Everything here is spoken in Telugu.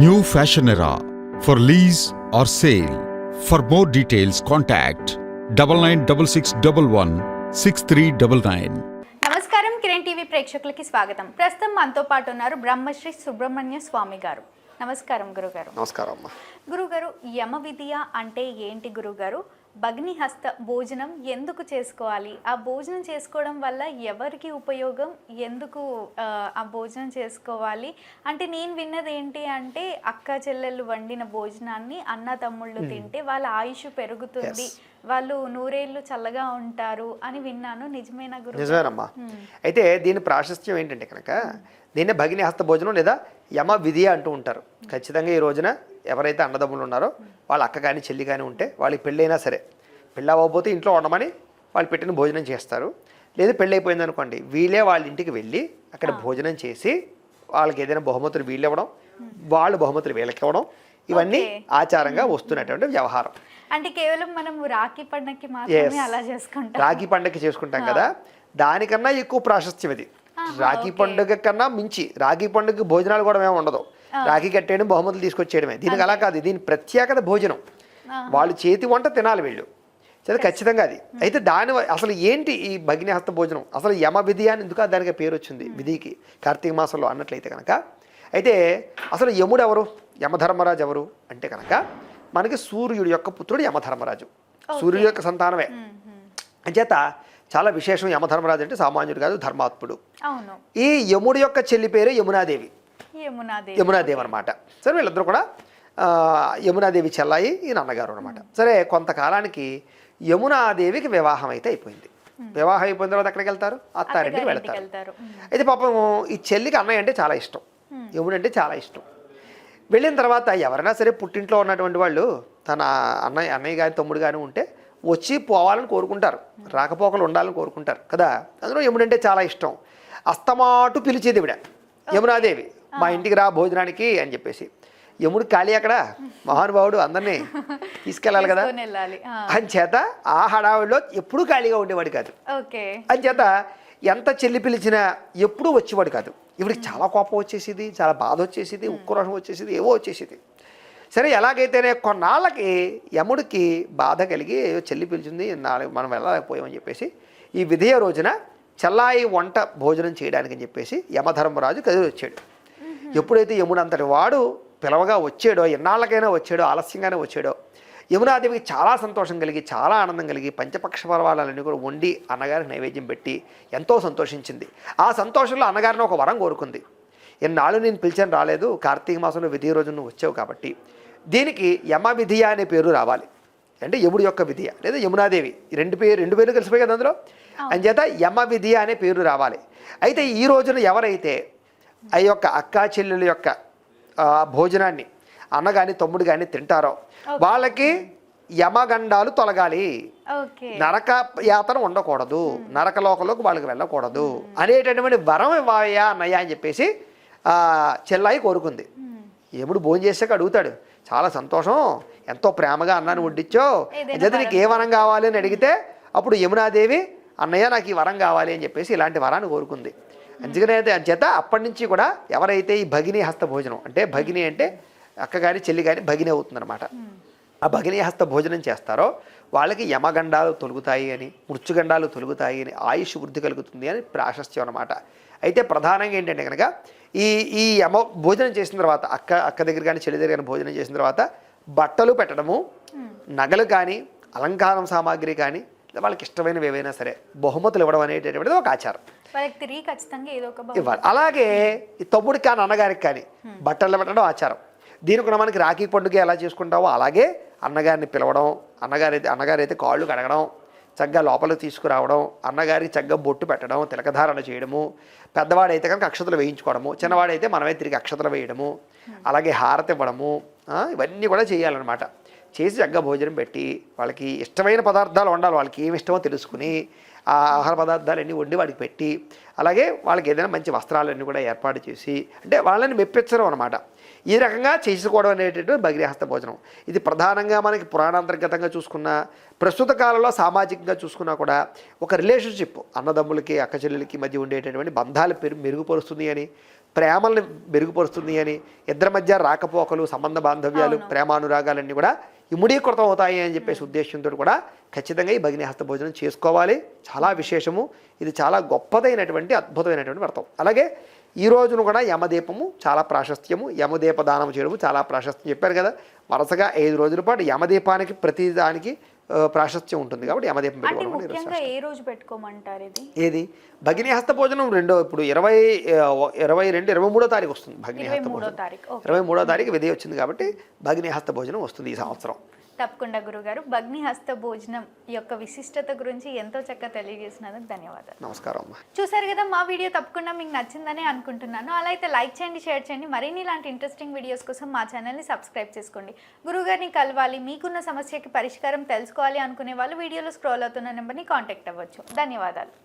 New fashion era for lease or sale for more details contact double nine double six double one six three double nine నమస్కారం కిరణ్ టీవీ ప్రేక్షకులకి స్వాగతం. ప్రస్తుతం మనతో పాటు ఉన్నారు బ్రహ్మశ్రీ సుబ్రహ్మణ్య స్వామి గారు. నమస్కారం గురుగారు. నమస్కారం గురుగారు యమ విద్య అంటే ఏంటి గురుగారు? భగ్నిహస్త భోజనం ఎందుకు చేసుకోవాలి? ఆ భోజనం చేసుకోవడం వల్ల ఎవరికి ఉపయోగం? ఎందుకు ఆ, భోజనం చేసుకోవాలి? అంటే నేను విన్నది ఏంటి అంటే అక్క చెల్లెళ్ళు వండిన భోజనాన్ని అన్న తమ్ముళ్ళు తింటే వాళ్ళ ఆయుష్ పెరుగుతుంది. వాళ్ళు నూరేళ్ళు చల్లగా ఉంటారు అని విన్నాను. నిజమేనా గురు నిజమేనమ్మా. అయితే దీని ప్రాశస్త్యం ఏంటంటే కనుక దీన్నే భగిని హస్త భోజనం లేదా యమ విధి అంటూ ఉంటారు. ఖచ్చితంగా ఈ రోజున ఎవరైతే అన్నదమ్ములు ఉన్నారో వాళ్ళ అక్క కానీ చెల్లి కానీ ఉంటే వాళ్ళకి పెళ్ళైనా సరే పెళ్ళి అవ్వకపోతే ఇంట్లో ఉండమని వాళ్ళు పెట్టిన భోజనం చేస్తారు. లేదు పెళ్ళి అయిపోయింది అనుకోండి వీళ్ళే వాళ్ళ ఇంటికి వెళ్ళి అక్కడ భోజనం చేసి వాళ్ళకి ఏదైనా బహుమతులు వీళ్ళు ఇవ్వడం వాళ్ళు బహుమతులు వీళ్ళకి ఇవ్వడం ఇవన్నీ. ఆచారంగా వస్తున్నటువంటి వ్యవహారం. అంటే కేవలం మనం రాఖీ పండగకి మాత్రమే. అలా చేసుకుంటాం. రాఖీ పండుగ చేసుకుంటాం కదా. దానికన్నా ఎక్కువ ప్రాశస్త్యం ఇది. రాఖీ పండుగ కన్నా మించి రాఖీ పండుగ భోజనాలు కూడా ఏమి ఉండదు. రాఖీ కట్టేయడం బహుమతులు తీసుకొచ్చేయడమే. దీనికి అలా కాదు దీని ప్రత్యేకత భోజనం. వాళ్ళు చేతి వంట తినాలి వీళ్ళు. సరే ఖచ్చితంగా అది. అయితే దాని అసలు ఏంటి ఈ భగ్నిహస్త భోజనం? అసలు యమ విధి అని ఎందుకు దానికి పేరు వచ్చింది? విధికి. కార్తీక మాసంలో అన్నట్లయితే కనుక అయితే అసలు యముడు ఎవరు? యమధర్మరాజు ఎవరు? అంటే కనుక మనకి సూర్యుడి యొక్క పుత్రుడు యమధర్మరాజు. సూర్యుడి యొక్క సంతానమే. అంచేత చాలా విశేషం యమధర్మరాజు అంటే సామాన్యుడు కాదు ధర్మాత్ముడు. ఈ యముడి యొక్క చెల్లి పేరు యమునాదేవి. యమునాదేవి అనమాట సరే వీళ్ళిద్దరూ కూడా యమునాదేవి చెల్లాయి ఈ నాన్నగారు అనమాట సరే కొంతకాలానికి యమునాదేవికి వివాహం అయితే అయిపోయింది. వివాహం అయిపోయిన తర్వాత ఎక్కడికి వెళ్తారు? అత్తారింటికి వెళ్తారు. అయితే పాపం ఈ చెల్లికి అన్నయ్య అంటే చాలా ఇష్టం. యముడు అంటే చాలా ఇష్టం. వెళ్ళిన తర్వాత ఎవరైనా సరే పుట్టింట్లో ఉన్నటువంటి వాళ్ళు తన అన్నయ్య అన్నయ్య కానీ తమ్ముడు కానీ ఉంటే వచ్చి పోవాలని కోరుకుంటారు. రాకపోకలు ఉండాలని కోరుకుంటారు. కదా? అందులో యముడు అంటే చాలా ఇష్టం. అస్తమాటు పిలిచేది ఇవిడ యమునాదేవి. మా ఇంటికి రా భోజనానికి అని చెప్పేసి. యముడు ఖాళీ అక్కడ మహానుభావుడు అందరినీ తీసుకెళ్ళాలి కదా. తీసుకొని వెళ్ళాలి ఆ, హడావిడిలో ఎప్పుడూ ఖాళీగా ఉండేవాడు కాదు. ఓకే. అంచేత ఎంత చెల్లి పిలిచినా ఎప్పుడూ వచ్చేవాడు కాదు. ఇవిడికి చాలా కోపం వచ్చేసింది చాలా బాధ వచ్చేసింది ఉక్రోషం వచ్చేసింది ఏవో వచ్చేసింది. సరే ఎలాగైతేనే కొన్నాళ్ళకి యముడికి బాధ కలిగి "అయ్యో, చెల్లి పిలిచింది నాలుగు మనం వెళ్ళలేకపోయామని చెప్పేసి ఈ విధేయ రోజున చెల్లాయి వంట భోజనం చేయడానికి అని చెప్పేసి యమధర్మరాజు కదిలి వచ్చాడు ఎప్పుడైతే యముడు అంతటి వాడు పిలవగా వచ్చాడో ఎన్నాళ్ళకైనా వచ్చాడో ఆలస్యంగానే వచ్చాడో యమునాదేవికి చాలా సంతోషం కలిగి చాలా ఆనందం కలిగి పంచపక్ష పర్వాలన్నీ కూడా వండి అన్నగారికి నైవేద్యం పెట్టి ఎంతో సంతోషించింది. ఆ సంతోషంలో అన్నగారిని ఒక వరం కోరుకుంది. ఎన్నాళ్ళు నేను పిలిచాను రాలేదు కార్తీక మాసంలో విధి రోజు నువ్వు వచ్చావు కాబట్టి దీనికి యమ విధియ అనే పేరు రావాలి. అంటే యముడి యొక్క విధియ లేదా యమునాదేవి రెండు పేరు రెండు పేర్లు కలిసిపోయి కదా అందులో? అంచేత యమ విధియ అనే పేరు రావాలి. అయితే ఈ రోజున ఎవరైతే ఆ యొక్క అక్కా చెల్లెల యొక్క భోజనాన్ని అన్న కానీ తమ్ముడు కానీ తింటారో. వాళ్ళకి యమగండాలు తొలగాలి. నరక యాతన ఉండకూడదు. నరక లోకంలోకి వాళ్ళకి వెళ్ళకూడదు. అనేటటువంటి వరం ఇవ్వాయా అన్నయ్య అని చెప్పేసి ఆ, చెల్లాయి కోరుకుంది. ఎప్పుడు భోజనం చేసాక అడుగుతాడు చాలా సంతోషం. ఎంతో ప్రేమగా అన్నాన్ని వడ్డిచ్చో. అయితే నీకు ఏ వరం కావాలి? అని అడిగితే అప్పుడు యమునాదేవి అన్నయ్య నాకు ఈ వరం కావాలి అని చెప్పేసి ఇలాంటి వరాన్ని కోరుకుంది. అందుకనే అయితే అంచేత అప్పటి నుంచి కూడా ఎవరైతే ఈ భగిని హస్త భోజనం అంటే భగిని అంటే అక్క కానీ చెల్లి కానీ భగిని అవుతుందన్నమాట. ఆ భగిని హస్త భోజనం చేస్తారో వాళ్ళకి యమగండాలు తొలుగుతాయి అని మృత్యుగండాలు తొలుగుతాయి అని ఆయుష్ వృద్ధి కలుగుతుంది అని ప్రాశస్త్యం అనమాట అయితే ప్రధానంగా ఏంటంటే కనుక ఈ ఈ యమ భోజనం చేసిన తర్వాత అక్క అక్క దగ్గర కానీ చెల్లి దగ్గర కానీ భోజనం చేసిన తర్వాత బట్టలు పెట్టడము నగలు కానీ అలంకారం సామాగ్రి కానీ వాళ్ళకి ఇష్టమైనవి ఏవైనా సరే బహుమతులు ఇవ్వడం అనేటటువంటిది ఒక ఆచారం. ఇవ్వాలి. అలాగే ఈ తమ్ముడికి కానీ అన్నగారికి కానీ బట్టలు పెట్టడం ఆచారం. దీని మనకి రాఖీ పండుగ ఎలా చేసుకుంటావో అలాగే అన్నగారిని పిలవడం అన్నగారి అన్నగారైతే కాళ్ళు కడగడం చక్కగా లోపలికి తీసుకురావడం అన్నగారికి చక్కగా బొట్టు పెట్టడం తిలకధారణ చేయడము పెద్దవాడైతే కనుక అక్షతలు వేయించుకోవడము చిన్నవాడైతే మనమే తిరిగి అక్షతలు వేయడము అలాగే హారతి ఇవ్వడము ఇవన్నీ కూడా చేయాలన్నమాట. చేసి అగ్గ భోజనం పెట్టి వాళ్ళకి ఇష్టమైన పదార్థాలు వండాలి వాళ్ళకి ఏమి ఇష్టమో తెలుసుకుని ఆ ఆహార పదార్థాలన్నీ వండి వాడికి పెట్టి అలాగే వాళ్ళకి ఏదైనా మంచి వస్త్రాలన్నీ కూడా ఏర్పాటు చేసి అంటే వాళ్ళని మెప్పించడం అనమాట ఈ రకంగా చేసుకోవడం అనేటటువంటి భగ్రీహస్త భోజనం. ఇది ప్రధానంగా మనకి పురాణాంతర్గతంగా చూసుకున్నా ప్రస్తుత కాలంలో సామాజికంగా చూసుకున్నా కూడా ఒక రిలేషన్షిప్ అన్నదమ్ములకి అక్కచెల్లెలకి మధ్య ఉండేటటువంటి బంధాలు పెరుగు మెరుగుపరుస్తుంది అని ప్రేమల్ని మెరుగుపరుస్తుంది అని ఇద్దరి మధ్య రాకపోకలు సంబంధ బాంధవ్యాలు. ప్రేమానురాగాలన్నీ కూడా ఇముడీకృతం అవుతాయి అని చెప్పేసి ఉద్దేశంతో కూడా ఖచ్చితంగా ఈ భగిని హస్త భోజనం చేసుకోవాలి. చాలా విశేషము. ఇది చాలా గొప్పదైనటువంటి అద్భుతమైనటువంటి వ్రతం. అలాగే ఈ రోజును కూడా యమదీపము చాలా ప్రాశస్త్యము. యమదీప దానం చేయడము చాలా ప్రాశస్త్యం చెప్పారు కదా. వరుసగా ఐదు రోజుల పాటు యమదీపానికి ప్రతి దానికి ప్రాశస్త్యం ఉంటుంది కాబట్టి యమదీపం పెట్టుకోవడం ఏ రోజు పెట్టుకోమంటారు ఇది? ఏది? భగిని హస్త భోజనం రెండో ఇప్పుడు ఇరవై ఇరవై రెండు ఇరవై మూడో తారీఖు వస్తుంది భగిని హస్త భోజనం ఇరవై మూడో తారీఖు విధి వచ్చింది కాబట్టి భగిని హస్త భోజనం వస్తుంది ఈ సంవత్సరం. తప్పకుండా గురుగారు. భగ్ని హస్త భోజనం యొక్క విశిష్టత గురించి ఎంతో చక్కగా తెలియజేసినందుకు ధన్యవాదాలు. నమస్కారం అమ్మా. చూసారు కదా మా వీడియో తప్పకుండా మీకు నచ్చిందని అనుకుంటున్నాను. అలా అయితే లైక్ చేయండి షేర్ చేయండి. మరిన్ని ఇలాంటి ఇంట్రెస్టింగ్ వీడియోస్ కోసం మా ఛానల్ని సబ్స్క్రైబ్ చేసుకోండి. గురువుగారిని కలవాలి మీకున్న సమస్యకి పరిష్కారం తెలుసుకోవాలి అనుకునే వాళ్ళు వీడియోలో స్క్రోల్ అవుతున్న నెంబర్ని కాంటాక్ట్ అవ్వచ్చు. ధన్యవాదాలు.